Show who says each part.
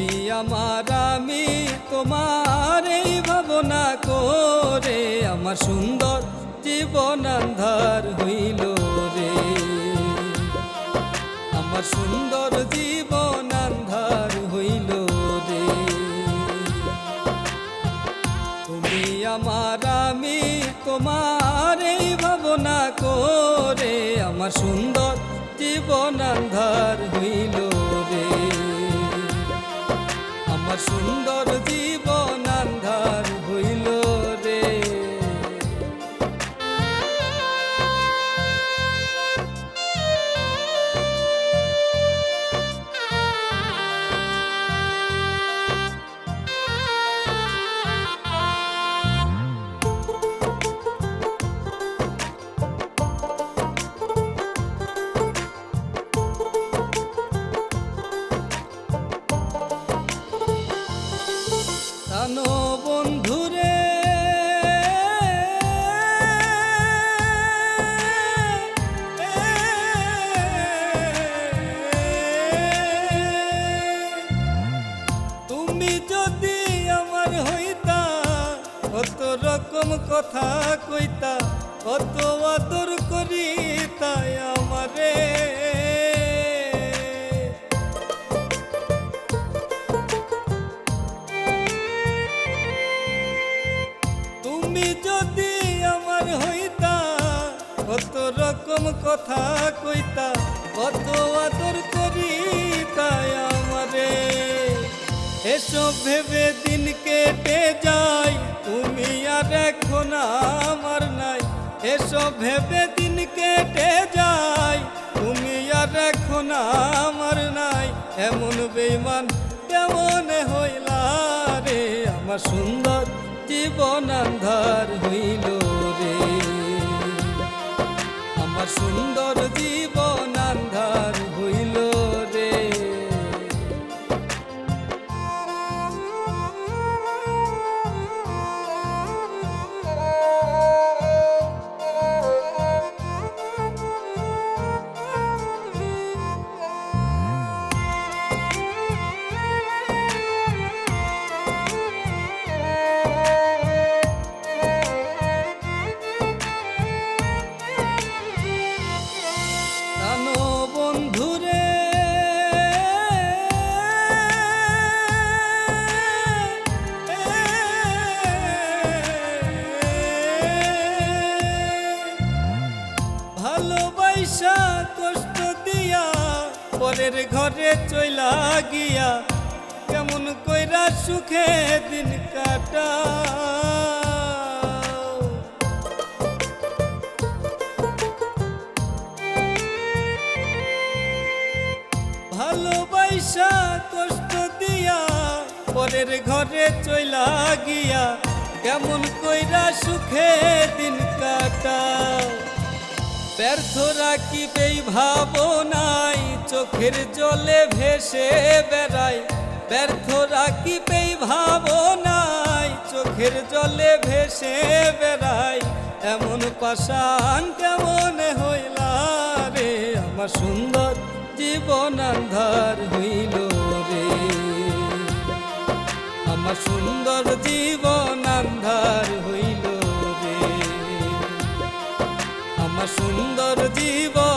Speaker 1: তুমি আমার, আমি তোমার এই ভাবনা করে আমার সুন্দর জীবন আন্ধার হইল রে। আমার সুন্দর জীবন আন্ধার হইল রে। তুমি আমার, আমি তোমার এই ভাবনা করে আমার সুন্দর জীবন আন্ধার হইল সুন্দর জীবন। কত রকম কথা কইতা, কত আদর করিতা আমারে। তুমি যদি আমার হইতা, কত রকম কথা কইতা, কত আদর করি করিতা আমারে। এসব ভেবে দিন কেটে যায় তুমি আর এখন আমার নাই। এসব ভেবে দিন কেটে যায় তুমি আর এখন আমার নাই। এমন বেইমান কেমন হইলা রে? আমার সুন্দর জীবন আন্ধার হইল রে। আমার সুন্দর জীবন পরের ঘরে চইলা গিয়া কেমন কইরা সুখে দিন কাটা ভালোবাসা কষ্ট দিয়া পরের ঘরে চইলা গিয়া কেমন কইরা সুখে দিন কাটা ব্যর্থ রাখিবেই ভাবনাই চোখের জলে ভেসে বেড়ায় ব্যর্থ রাখিবেই ভাবনাই চোখের জলে ভেসে বেড়ায় এমন পাশান কেমন হইলা রে, আমার সুন্দর জীবন আন্ধার হইল রে। আমার সুন্দর জীবন আন্ধার হইল রে। আমার সুন্দর জীবন